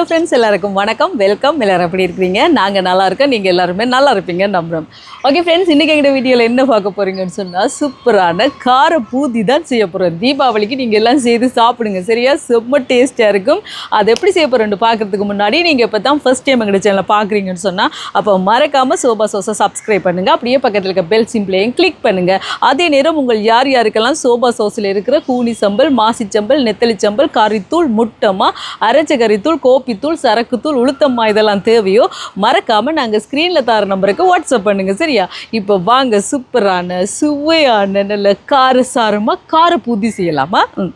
Hello friends எல்லாருக்கும் வணக்கம். Welcome எல்லோரும் எப்படி இருக்கிறீங்க? நாங்கள் நல்லா இருக்கோம். நீங்கள் எல்லாருமே நல்லா இருப்பீங்க. நம்புகிறோம் ஓகே ஃப்ரெண்ட்ஸ் இன்றைக்கி எங்கள் வீடியோவில் என்ன பார்க்க போகிறீங்கன்னு சொன்னால் சூப்பரான கார பூதி தான் செய்ய போகிறோம் தீபாவளிக்கு நீங்கள் எல்லாம் செய்து சாப்பிடுங்க சரியா? செம்ம டேஸ்ட்டாக இருக்கும். அது எப்படி செய்ய போகிறோன்னு பார்க்குறதுக்கு முன்னாடி நீங்கள் இப்போ தான் ஃபஸ்ட் டைம் எங்கள் சேனலை பார்க்குறீங்கன்னு சொன்னால் அப்போ மறக்காமல் சோபா சோசா சப்ஸ்கிரைப் பண்ணுங்கள் அப்படியே பக்கத்தில் இருக்க பெல் சிம்பிளையும் கிளிக் பண்ணுங்கள் அதே நேரம் உங்கள் யார் யாருக்கெல்லாம் சோபா சோஸில் இருக்கிற கூனி சம்பல் மாசிச்சம்பல் நெத்தலி சம்பல் கறித்தூள் முட்டமாக அரைச்ச கறித்தூள் காப்பித்தூள் சரக்குத்தூள் உளுத்தம்மா இதெல்லாம் தேவையோ மறக்காமல் நாங்கள் ஸ்க்ரீனில் தர நம்பருக்கு வாட்ஸ்அப் பண்ணுங்கள் சரியா? இப்போ வாங்க சூப்பரான சுவையான நல்ல காரசாரமாக கார பூதி செய்யலாமா? ம்.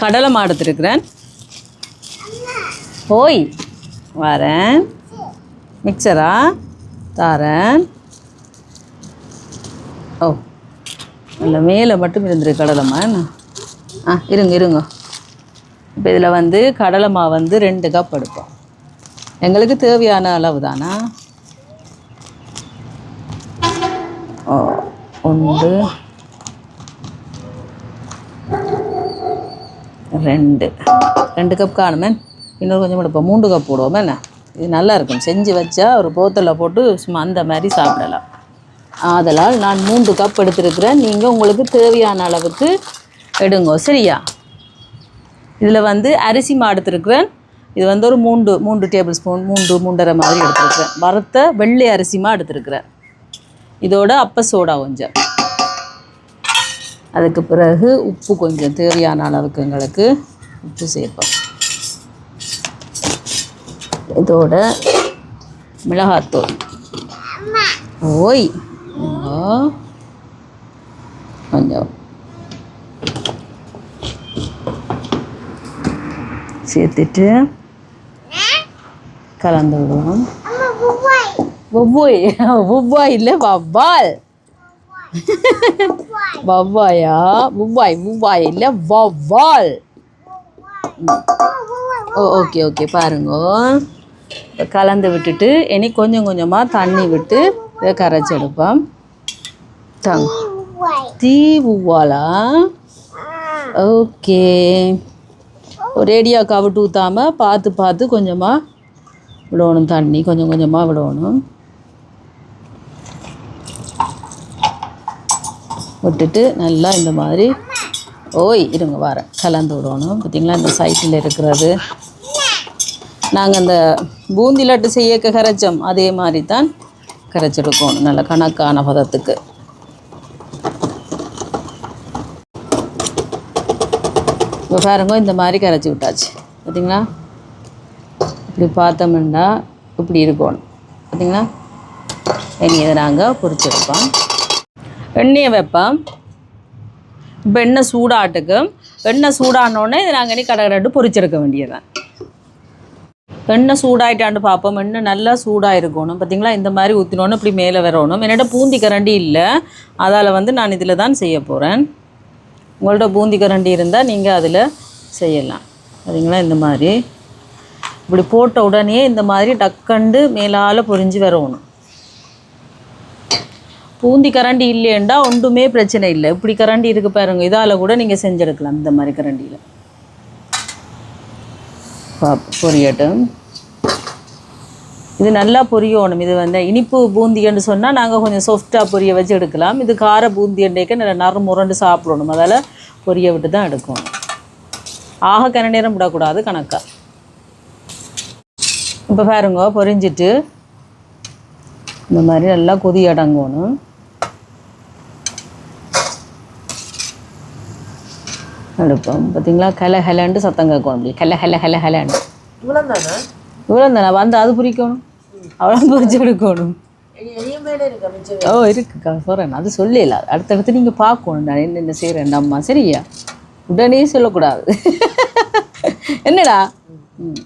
கடலை மாடு எடுத்துருக்குறேன். ஓய் வரேன். மிக்சரா தாரேன். ஓ. இல்லை மேலே மட்டும் இருந்துருக்கு கடலைமா என்ன? ஆ இருங்க இருங்க. இப்போ இதில் வந்து கடலைமா வந்து ரெண்டு கப் எடுப்போம். எங்களுக்கு தேவையான அளவு தானா? ஓ ஒன்று ரெண்டு. ரெண்டு கப் காணுமே. இன்னொரு கொஞ்சம் எடுப்போம். மூன்று கப் போடுவோமே என்ன? இது நல்லா இருக்கும். செஞ்சு வச்சா ஒரு போத்தலில் போட்டு சும்மா அந்த மாதிரி சாப்பிடலாம். ஆதலால் நான் மூன்று கப் எடுத்திருக்கிறேன். நீங்கள் உங்களுக்கு தேவையான அளவுக்கு எடுங்கோ. சரியா? இதில் வந்து அரிசி மா இது வந்து ஒரு மூன்று மூன்று டேபிள் ஸ்பூன் மூன்று மூன்றரை மாதிரி எடுத்திருக்கிறேன். வறுத்த வெள்ளை அரிசிமா எடுத்திருக்கிறேன். இதோட அப்ப சோடா கொஞ்சம். அதுக்கு பிறகு உப்பு கொஞ்சம் தேவையான அளவுக்கு எங்களுக்கு உப்பு சேர்ப்போம். இதோட மிளகாத்தூள். ஓய்! கொஞ்சம். சேர்த்துட்டு கலந்து விடுவோம். ஒவ்வாய் ஒவ்வாய் இல்லை வவ்வால் வவ்வாயா? வவ்வாய் வவ்வாய் இல்லை வவ்வால். ஓ ஓகே ஓகே பாருங்க. இப்போ கலந்து விட்டுட்டு இனி கொஞ்சம் கொஞ்சமாக தண்ணி விட்டு இதை கரைச்சி எடுப்போம். தாங்க தீ உவ்வாலா ஓகே. ஒரேடியாக கவிட்டு ஊற்றாமல் பார்த்து பார்த்து கொஞ்சமாக விடணும் தண்ணி கொஞ்சம் கொஞ்சமாக விடணும். விட்டுட்டு நல்லா இந்த மாதிரி ஓய் இருங்க வரேன் கலந்து விடணும். பார்த்தீங்களா இந்த சைட்டில் இருக்கிறது. நாங்கள் அந்த பூந்தி லட்டு செய்ய கரைச்சோம். அதே மாதிரி தான் கரைச்செடுக்கணும். நல்ல கணக்கான பதத்துக்கு. இப்போ பாருங்க இந்த மாதிரி கரைச்சி விட்டாச்சு. பார்த்தீங்களா இப்படி பார்த்தோம்னா இப்படி இருக்கணும். பார்த்தீங்களா இனி இதை நாங்கள் பொரிச்செடுப்போம் எண்ணெயை வைப்போம். இப்போ எண்ணெய் சூடாட்டுக்கும் எண்ணெய் சூடானோடனே இதை நாங்கள் இனி கடை ரெண்டு பொரிச்செடுக்க வேண்டியதுதான். எண்ணெய் சூடாயிட்டான்னு பார்ப்போம். எண்ணெய் நல்லா சூடாக இருக்கணும் பார்த்தீங்களா இந்த மாதிரி ஊற்றினோன்னு இப்படி மேலே வரணும். என்னோட பூந்தி கரண்டி இல்லை. அதால் வந்து நான் இதில் தான் செய்ய போகிறேன் உங்கள்ட்ட பூந்தி கரண்டி இருந்தால் நீங்கள் அதில் செய்யலாம். சரிங்களா? இந்த மாதிரி. இப்படி போட்ட உடனே இந்த மாதிரி டக்கண்டு மேலால் பொரிஞ்சு வரணும். பூந்தி கரண்டி இல்லையண்டா ஒன்றுமே பிரச்சனை இல்லை. இப்படி கரண்டி இருக்கு பாருங்க இதால் கூட நீங்கள் செஞ்செடுக்கலாம் இந்த மாதிரி கரண்டியில். பா- பொரியட்டும். இது நல்லா பொரியணும். இது வந்து இனிப்பு பூந்தின்னு சொன்னால் நாங்கள் கொஞ்சம் சாஃப்டாக பொரிய வச்சு எடுக்கலாம். இது கார பூந்தியண்டைக்கு நல்ல நறு முரண்டு சாப்பிடணும். அதால் பொரிய விட்டு தான் எடுக்கணும் ஆக கன நேரம் விடக்கூடாது கணக்காக இப்போ பாருங்க பொரிஞ்சிட்டு இந்த மாதிரி நல்லா கொதி அடங்கணும். எடுப்போம். பார்த்தீங்களா கல ஹலண்டு சத்தம் கேட்கணும் அப்படி கலை ஹல ஹல ஹலண்டு இவ்வளோ தானே இவ்வளோ தானே வந்து அது பிரிக்கணும். அவ்வளோ பொரிச்சு எடுக்கணும். ஓ இருக்குக்கா. சொல்கிறேன் அது சொல்லல அடுத்தடுத்து நீங்கள் பார்க்கணும். நான் என்னென்ன செய்கிறேன் அம்மா. சரியா? உடனே சொல்லக்கூடாது. என்னடா? ம்.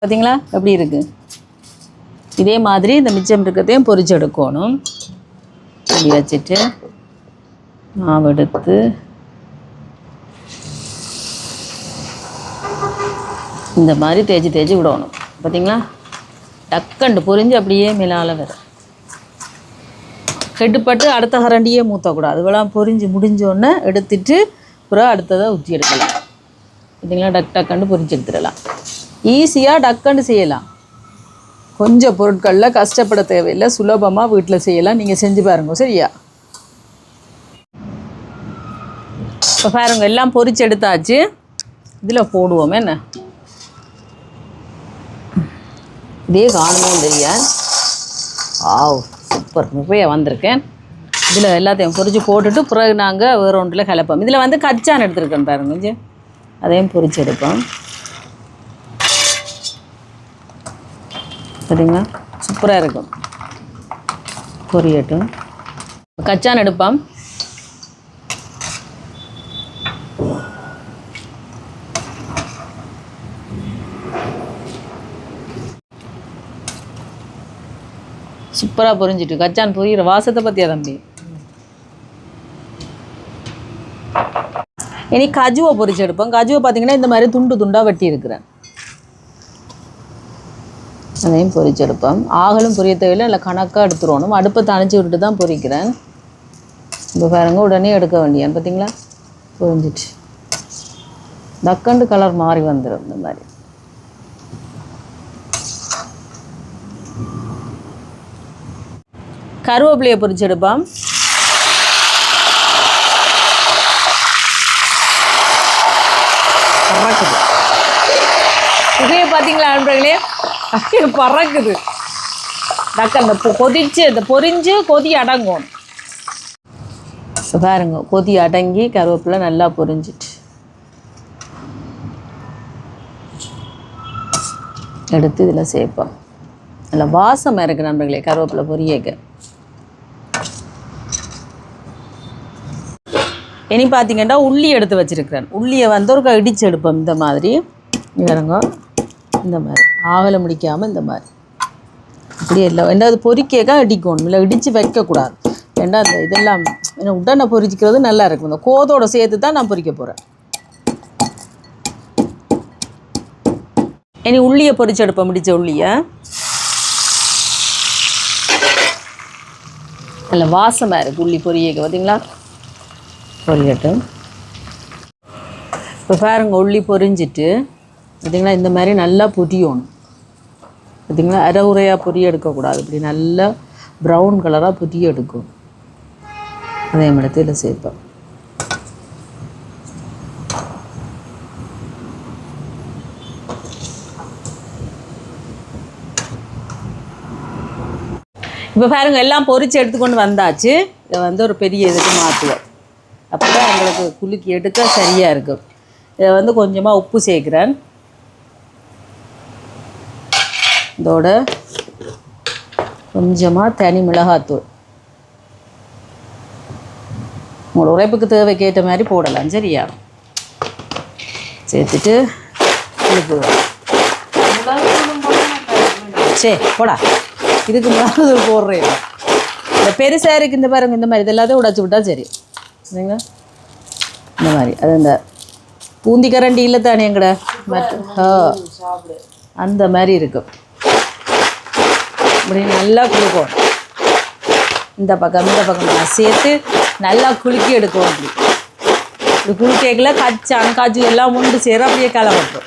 பார்த்தீங்களா எப்படி இருக்கு? இதே மாதிரி இந்த மிச்சம் இருக்கிறதையும் பொறிச்சு எடுக்கணும். அப்படி வச்சுட்டு மாவு இந்த மாதிரி தேய்ச்சி தேய்ச்சி விடணும். பார்த்தீங்களா டக்கண்டு பொரிஞ்சு அப்படியே மேலால் வரும். கெட்டுப்பட்டு அடுத்த கரண்டியே மூத்தக்கூடாது. அதுவெல்லாம் பொரிஞ்சு முடிஞ்சோடனே எடுத்துட்டு அப்புறம் அடுத்ததை ஊற்றி எடுக்கலாம். பார்த்தீங்களா டக் டக்குன்னு பொரிஞ்சு எடுத்துடலாம். ஈஸியாக டக்குன்னு செய்யலாம். கொஞ்சம் பொருட்களில் கஷ்டப்பட தேவையில்லை. சுலபமாக வீட்டில் செய்யலாம். நீங்கள் செஞ்சு பாருங்க. சரியா? இப்போ பாருங்கள் எல்லாம் பொரிச்சு எடுத்தாச்சு. இதில் போடுவோம். என்ன? இதே காணுமோ தெரியா. ஆவ் சூப்பர். நிறைய வந்திருக்கேன். இதில் எல்லாத்தையும் பொறிச்சு போட்டுட்டு பிறகு நாங்கள் வேறு ஒன்றில் கலப்போம். இதில் வந்து கச்சான் எடுத்துருக்கேன் பாருங்க கொஞ்சம் அதையும் பொறிச்சு எடுப்போம். சரிங்களா? சூப்பராக இருக்கும். பொரியட்டும். கச்சான் எடுப்போம். சூப்பராக புரிஞ்சிட்டு. கச்சான் பொரியிற வாசத்தை பற்றியா தம்பி? இனி கஜுவை பொரிச்சு எடுப்போம் கஜுவை பார்த்தீங்கன்னா இந்த மாதிரி துண்டு துண்டாக வெட்டி இருக்கிறேன் அதையும் பொரிச்சு எடுப்போம் ஆகலும் புரிய தேவையில்லை. இல்லை கணக்காக எடுத்துருவணும். அடுப்பை தணிச்சு விட்டுட்டு தான் பொரிக்கிறேன் இப்போ பாருங்க உடனே எடுக்க வேண்டியான் பார்த்தீங்களா புரிஞ்சிட்டு தக்கண்டு கலர் மாறி வந்துடும் இந்த மாதிரி. கருவேப்பிலையை பொரிச்சு எடுப்போம். பறக்குது. புகையை பார்த்தீங்களா நண்பர்களே? பறக்குது. டக்கு அந்த கொதிச்சு அந்த பொரிஞ்சு கொதி அடங்கும். பாருங்க கொதி அடங்கி கருவேப்பிலை நல்லா பொரிஞ்சிட்டு. எடுத்து இதில் சேர்ப்போம். நல்லா வாசமாக இருக்குது நண்பர்களே கருவேப்பிலை பொரியக்க. இனி பார்த்தீங்கன்னா உள்ளி எடுத்து வச்சுருக்கிறேன். உள்ளியை வந்து ஒரு இடித்து எடுப்போம். இந்த மாதிரி. இறங்க இந்த மாதிரி. ஆகலை முடிக்காமல் இந்த மாதிரி. அப்படியே இல்லை. என்ன அது பொறிக்கேக்கா இடிக்கணும். இல்லை இடித்து வைக்கக்கூடாது. ஏன்னா அந்த இதெல்லாம் ஏன்னா உடனே பொரிச்சிக்கிறது நல்லா இருக்கும். இந்த கோதோட சேர்த்து தான் நான் பொறிக்க போகிறேன் இனி உள்ளியை பொறிச்சு எடுப்போம். முடித்த உள்ளியை. நல்ல வாசமாக இருக்குது உள்ளி பொரியக்க பார்த்தீங்களா பொரியட்டும் இப்போ பாருங்க உள்ளி பொரிஞ்சிட்டு பார்த்திங்களா இந்த மாதிரி நல்லா பொரியணும். பார்த்திங்களா அரை உரையாக பொரிய எடுக்கக்கூடாது. இப்படி நல்லா ப்ரௌன் கலராக பொரிய எடுக்கும். அதே இடத்துல சேர்ப்பேன் இப்போ பாருங்கள் எல்லாம் பொரிச்சு எடுத்துக்கொண்டு வந்தாச்சு. இதை வந்து ஒரு பெரிய இதுக்கு மாற்றுவோம் அப்போ தான் உங்களுக்கு குலுக்கி எடுக்க சரியாக இருக்கும். இதை வந்து கொஞ்சமாக உப்பு சேர்க்குறேன். இதோட கொஞ்சமாக தனி மிளகாத்தூள். உங்களோட உழைப்புக்கு தேவைக்கேற்ற மாதிரி போடலாம் சரியா? சேர்த்துட்டு குலுக்குவேன் சே போடா. இதுக்கு மிளகாத்தூள் போடுறேன். இந்த பெருசாக இருக்குது இந்த பாருங்க இந்த மாதிரி இது எல்லாத்தையும் உடைச்சி விட்டா சரி. சரிங்களா இந்த மாதிரி. அது இந்த பூந்தி கரண்டி இல்லை தானே எங்கட? மற்ற ஆ. அந்த மாதிரி இருக்கும். இப்படி நல்லா குளிப்போம் இந்த பக்கம் இந்த பக்கம் சேர்த்து நல்லா குலுக்கி எடுக்கும் அப்படி இப்படி குளிக்கல கச்சான் காஜு எல்லாம் உண்டு சேர அப்படியே கலவட்டும்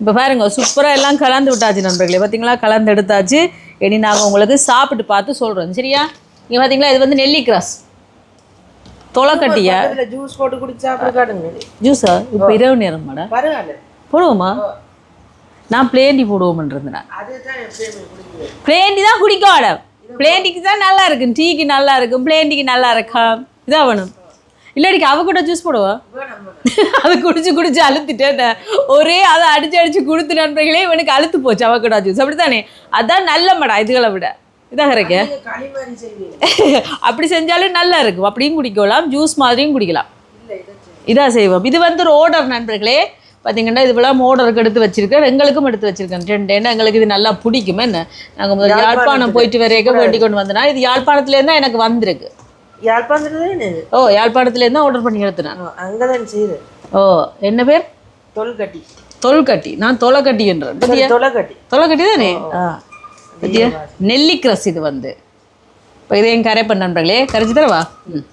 இப்போ பாருங்க சூப்பராக எல்லாம் கலந்து விட்டாச்சு நண்பர்களே. பார்த்தீங்களா கலந்து எடுத்தாச்சு. இனி நாங்கள் உங்களுக்கு சாப்பிட்டு பார்த்து சொல்கிறோம் சரியா? இங்கே பார்த்தீங்களா இது வந்து நெல்லி கிராஸ். தொலைக்கட்டியா? ஜூஸ் போட்டு குடிச்சா ஜூஸா இப்போ இரவு நேரம் மேடம் போடுவோமா? நான் பிளேண்டி போடுவோம்ன்றது நான் அதுதான் எப்பயுமே குடிக்குது. பிளேண்டி தான் குடிக்கும் ஆட. பிளேண்டிக்கு தான் நல்லா இருக்கும் டீக்கு நல்லா இருக்கும் பிளேண்டிக்கு நல்லா இருக்கா? இதான் வேணும். இல்லாடிக்கு அவ கூட ஜூஸ் போடுவா? அதை குடிச்சு குடிச்சு அழுத்துட்டேன். ஒரே அதை அடிச்சு அடிச்சு கொடுத்து நண்பர்களே இவனுக்கு அழுத்து போச்சு அவகடா ஜூஸ் அப்படித்தானே? அதான் நல்ல மடா இதுகளை விட. மாதிரி செய்வீங்க. அப்படி செஞ்சாலும் நல்லா இருக்கும். அப்படியும் குடிக்கலாம் ஜூஸ் மாதிரியும் குடிக்கலாம். இதாக செய்வோம். இது வந்து ஒரு ஓர்டர் நண்பர்களே. பார்த்தீங்கன்னா இதுவெல்லாம் ஓர்டருக்கு எடுத்து வச்சிருக்கேன். எங்களுக்கும் எடுத்து வச்சிருக்கேன். ரெண்டு ஏன்னா எங்களுக்கு இது நல்லா பிடிக்கும். என்ன? நாங்கள் முதல்ல யாழ்ப்பாணம் போயிட்டு வரையக்க வேண்டி கொண்டு வந்தனா இது யாழ்ப்பாணத்துலேருந்து தான் எனக்கு வந்திருக்கு. யாழ்ப்பாணத்துல தானே இது? ஓ யாழ்ப்பாணத்துலேருந்து தான் ஆர்டர் பண்ணி எடுத்துனேன் ஆ, அங்கதான் செய்யுது ஓ என்ன பேர்? தொல்கட்டி. தொல்கட்டி. நான் தொலைக்கட்டி என்றேன் தொலைக்கட்டி தொலைக்கட்டி தானே? ஆ. பத்தியா? நெல்லிக்ரஸ் இது வந்து. இப்போ இதையும் கரைப்பன் நண்பர்களே கரைச்சி தரவா? ம்.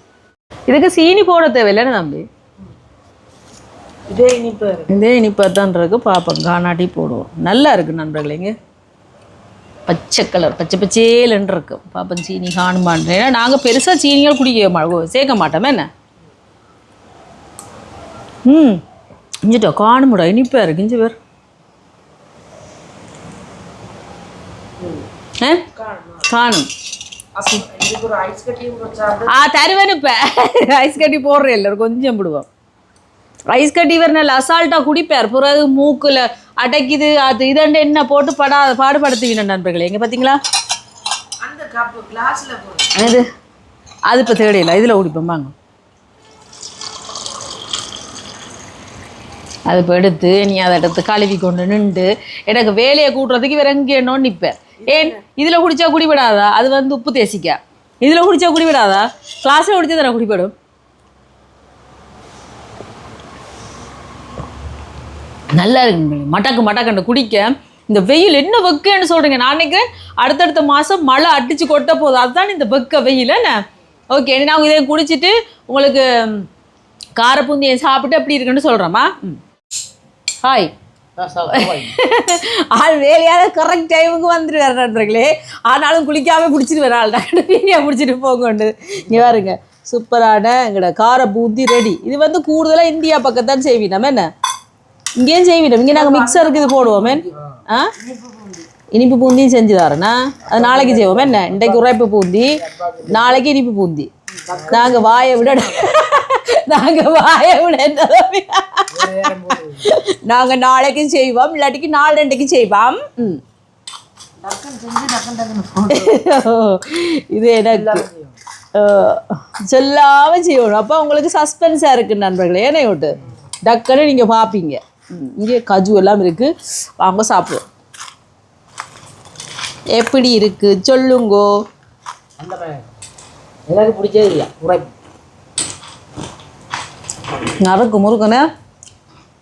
இதுக்கு சீனி போட தேவையில்லைன்னு தம்பி இதே இனிப்பு இதே இனிப்பாக தான் இருக்கு பார்ப்போம் காணாட்டி போடுவோம். நல்லா இருக்கு நண்பர்களே இங்கே. பச்சை கலர் பச்சை பச்சேலுன்னு இருக்கு. பாப்போம் சீனி காணுமான்னு ஏன்னா நாங்கள் பெருசாக சீனிகள் குடிக்க மாட்டோம். சேர்க்க மாட்டோமே என்ன? ம். இஞ்சிட்டோ காணுமுடா இனிப்பாக இருக்கு இஞ்சி பேர் காணும் அப்போ இதுக்கு ஒரு ஐஸ் கட்டியும் வச்சா ஆ தருவேன் இப்போ ஐஸ் கட்டி வேறு நல்ல அசால்ட்டாக குடிப்பார் பிறகு மூக்கில் அடைக்குது அது இதண்டு என்ன போட்டு படா பாடுபடுத்துவீங்க நண்பர்களே எங்கே பார்த்தீங்களா இது அது இப்போ தேவையில்லை இதில் குடிப்போம் வாங்க அது இப்போ எடுத்து நீ அதை எடுத்து கழுவி கொண்டு நின்று எனக்கு வேலையை கூட்டுறதுக்கு வேற எங்கே என்னோன்னு நிற்பேன் ஏன்? இதில் குடித்தா குடிபடாதா? அது வந்து உப்பு தேசிக்க. இதில் குடித்தா குடிபடாதா? கிளாஸில் குடித்தா தானே குடிபடும்? நல்லா இருக்குங்க மட்டாக்கு மட்டக்கண்டு குடிக்க. இந்த வெயில் என்ன வெக்குன்னு சொல்கிறீங்க நான் நினைக்கிறேன் அடுத்தடுத்த மாதம் மழை அடித்து கொட்ட போதும் அதுதான் இந்த வெக்க வெயில் என்ன? ஓகே நான் இதை குடிச்சிட்டு உங்களுக்கு காரப்புந்தியை சாப்பிட்டு அப்படி இருக்குன்னு சொல்கிறோமா ம். ஹாய் ஆள் வேலையால கரெக்ட் டைமுக்கு வந்துடுவார் நண்பர்களே. ஆனாலும் குளிக்காம குடிச்சிட்டு வர ஆள் வீடியோ பிடிச்சிட்டு போங்கண்டு இங்கே பாருங்க சூப்பரான எங்களோட கார பூந்தி ரெடி இது வந்து கூடுதலாக இந்தியா பக்கத்தான் செய்வீங்க நம்ம என்ன? இங்கேயும் செய்வீங்க இங்கே நாங்கள் மிக்சருக்கு இது போடுவோமே ஆ? இனிப்பு பூந்தியும் செஞ்சு தரேண்ணா அது நாளைக்கு செய்வோம் என்ன? இன்றைக்கு உரைப்பு பூந்தி நாளைக்கு இனிப்பு பூந்தி. நாங்கள் வாயை விட நாங்கள் வாயை விட என்ன தம்பி? நாங்க நாளைக்கும் செய்வோம் இல்லாட்டிக்கு நாள் ரெண்டுக்கும் செய்வோம். இது எனக்கு சொல்லாம செய்யணும். அப்போ உங்களுக்கு சஸ்பென்ஸாக இருக்கு நண்பர்களே. ஏன்னா விட்டு டக்குன்னு நீங்கள் பார்ப்பீங்க இங்கே கஜு எல்லாம் இருக்கு. வாங்க சாப்பிடுவோம். எப்படி இருக்கு? சொல்லுங்கோ. எனக்கு பிடிச்சது உரைப்பு நறுக்கு முறுக்குன்னு?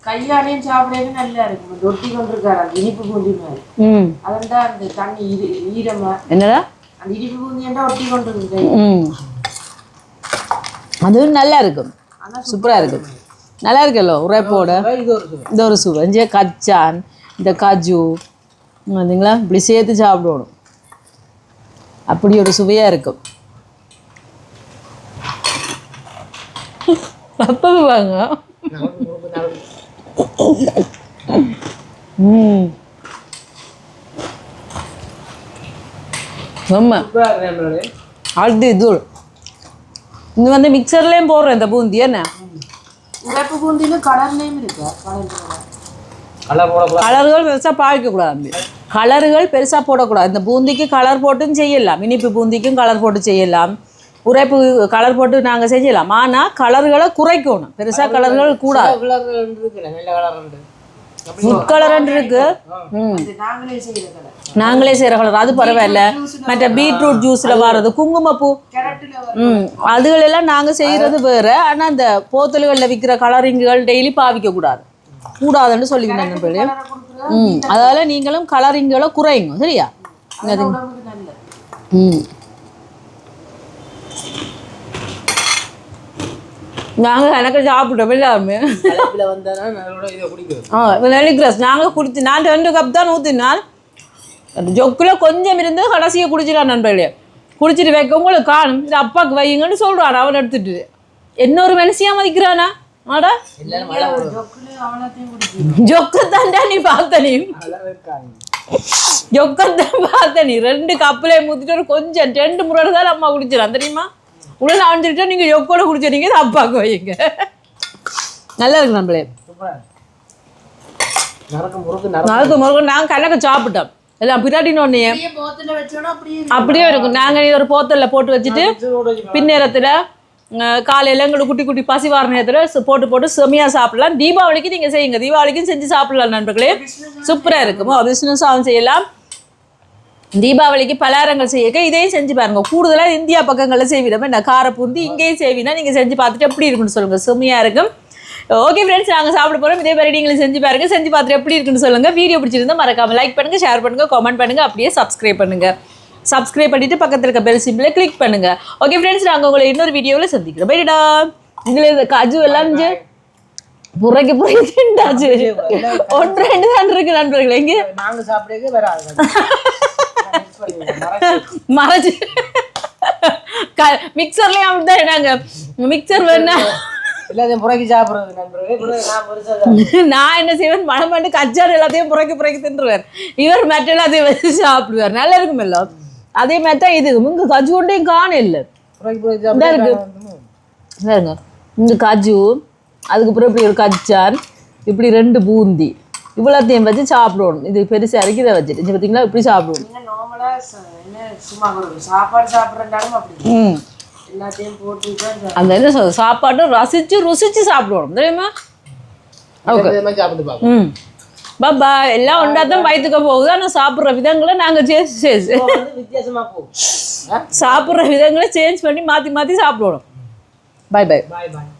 கையாலையும் சாப்பிடவே நல்லா இருக்கும். ரொட்டி கொண்டிருக்காரு அந்த இனிப்பு பூந்தி மாதிரி. ம். அதண்டா அந்த தண்ணி ஈர ஈரமா என்னடா? அந்த இனிப்பு பூந்தியண்டா ஒட்டி கொண்டிருக்கு ம். அதுவும் நல்லா இருக்கும். சூப்பராக இருக்கும். நல்லா இருக்குல்ல உரைப்போட? இது ஒரு சுவை. இந்த ஒரு சுவை. இந்த கச்சான் இந்த காஜு பார்த்தீங்களா இப்படி சேர்த்து சாப்பிடணும். அப்படி ஒரு சுவையாக இருக்கும். அப்போ வாங்க ம் அது இது இது வந்து மிக்சர்லேயும் போடுறேன் இந்த பூந்தி என்ன? உரைப்பு பூந்தியில கலர்லேயும் இருக்கா? கலர்கள் பெருசாக பாய்க்கக்கூடாது கலர்கள் பெருசாக போடக்கூடாது. இந்த பூந்திக்கு கலர் போட்டும் செய்யலாம். இனிப்பு பூந்திக்கும் கலர் போட்டு செய்யலாம். உரைப்பு கலர் போட்டு நாங்கள் செய்யலாம் ஆனால் கலர்களை குறைக்கணும். பெருசாக கலர்கள் கூடாது. ஃபுட் கலர் இருக்கு. நாங்களே செய்யற கலர் நாங்களே செய்கிற கலர் அது பரவாயில்ல. மற்ற பீட்ரூட் ஜூஸில் வர்றது குங்குமப்பூ. ம். அதுகளெல்லாம் நாங்கள் செய்கிறது வேறு. ஆனால் அந்த போத்தல்களில் விற்கிற கலரிங்குகள் டெய்லி பாவிக்க கூடாது. கூடாதுன்னு கலரை கொடுக்குறது ம். அதால் நீங்களும் கலரிங்களை குறைங்க. சரியா? ம். நாங்கள் எனக்கு சாப்பிட்டோம் எல்லாருமே. ஆ நாங்கள் குடிச்சு நான் ரெண்டு கப் தான் ஊற்றினால் அந்த ஜொக்கில் கொஞ்சம் இருந்து கடைசியை குடிச்சிடான் நண்பர்களே. குடிச்சிட்டு வைக்க உங்களுக்கு காணும் இது அப்பாவுக்கு வையுங்கன்னு சொல்கிறான் அவன் எடுத்துட்டு. இன்னொரு மனுஷியாக மதிக்கிறானா? ஆடா. குடிக்கும் ஜொக்கத்தாண்டா நீ பார்த்த நீ. ஜொக்கத்தான் பார்த்த நீ ரெண்டு கப்பிலே ஊற்றிட்டு ஒரு கொஞ்சம் ரெண்டு முறை தான் அம்மா குடிச்சிடான் தெரியுமா? உடனே அணிஞ்சிட்டு நீங்கள் ஜொக்கோட குடிச்சிருங்க அப்பாவுக்கு வையுங்க. நல்லா இருக்கு நம்மளே. நரக்கு முறுக்கு நாங்கள் கணக்கு சாப்பிட்டோம். எல்லாம் ஒன்று அப்படியே இருக்கும். நாங்கள் ஒரு போத்தலில் போட்டு வச்சுட்டு பின்னேரத்தில் காலையில் எங்களுக்கு குட்டி குட்டி பசி வார நேரத்தில் போட்டு போட்டு செமையாக சாப்பிடலாம். தீபாவளிக்கு நீங்கள் செய்யுங்க. தீபாவளிக்கும் செஞ்சு சாப்பிடலாம் நண்பர்களே. சூப்பராக இருக்குமோ. பிஸ்னஸாகவும் செய்யலாம். தீபாவளிக்கு பலகாரங்கள் செய்யக்க இதையும் செஞ்சு பாருங்க. கூடுதலாக இந்தியா பக்கங்களில் செய்விடமே நான் காரப்பூந்தி இங்கேயும் செய்வினா நீங்கள் செஞ்சு பார்த்துட்டு எப்படி இருக்குன்னு சொல்லுங்கள் செம்மையாக இருக்கும். ஓகே ஃப்ரெண்ட்ஸ் நாங்கள் சாப்பிட போகிறோம் இதே மாதிரி நீங்களும் செஞ்சு பாருங்க. செஞ்சு பார்த்துட்டு எப்படி இருக்குன்னு சொல்லுங்கள் வீடியோ பிடிச்சிருந்தா மறக்காமல் லைக் பண்ணுங்க ஷேர் பண்ணுங்கள் கமெண்ட் பண்ணுங்க அப்படியே சப்ஸ்கிரைப் பண்ணுங்கள் சப்ஸ்கிரைப் பண்ணிட்டு பக்கத்தில் இருக்க பெல் சிம்பிளை கிளிக் பண்ணுங்க. ஓகே ஃப்ரெண்ட்ஸ் நாங்கள் உங்களை இன்னொரு வீடியோவில் சந்திக்கிறோம். பைடா இதில் இந்த காஜு எல்லாம் புறைக்கு திண்டாச்சு. ஒன்று ரெண்டு தான் இருக்கு நண்பர்களே. எங்கே நாங்க வராது Mix பண்ணுங்க, மறைச்சு. மிக்சர்லேயும் அப்படிதான் நாங்கள் மிக்சர் வேணா. எல்லாத்தையும் புறக்கி சாப்பிடுறது நான் என்ன செய்வேன்? மனம் பண்ணி கச்சார் எல்லாத்தையும் புறக்கி புறக்கி தின்றுவார் இவர் மற்ற எல்லாத்தையும் வச்சு சாப்பிடுவார். நல்லா இருக்கும் எல்லாம் அதே மாதிரி தான் இது. இங்க கஜு கொண்டையும் காண இல்லை இதா இருக்கு. பாருங்க இந்த கஜு அதுக்கப்புறம் இப்படி ஒரு கச்சான் இப்படி ரெண்டு பூந்தி. இவ்வளோத்தையும் வச்சு சாப்பிடணும். இது பெருசாக இறக்கி இதை வச்சுட்டு. இங்க பார்த்தீங்களா இப்படி சாப்பிடுவோம் சாப்பிடுவோம். அந்த என்ன சொல்றது சாப்பாட்டை ரசிச்சு ருசிச்சு சாப்பிடுவோம் தெரியுமா? ஓகே. இதே மாதிரி சாப்பிட்டு பார்ப்போம். ம். பாபா எல்லாம் ஒன்றா தான் வயிற்றுக்க போகுது. ஆனால் சாப்பிட்ற விதங்களை நாங்கள் சேஞ்ச் சேஞ்ச் சாப்பிட்ற விதங்களை சேஞ்ச் பண்ணி மாற்றி மாற்றி சாப்பிடுவோம் பை பை பாய் பாய்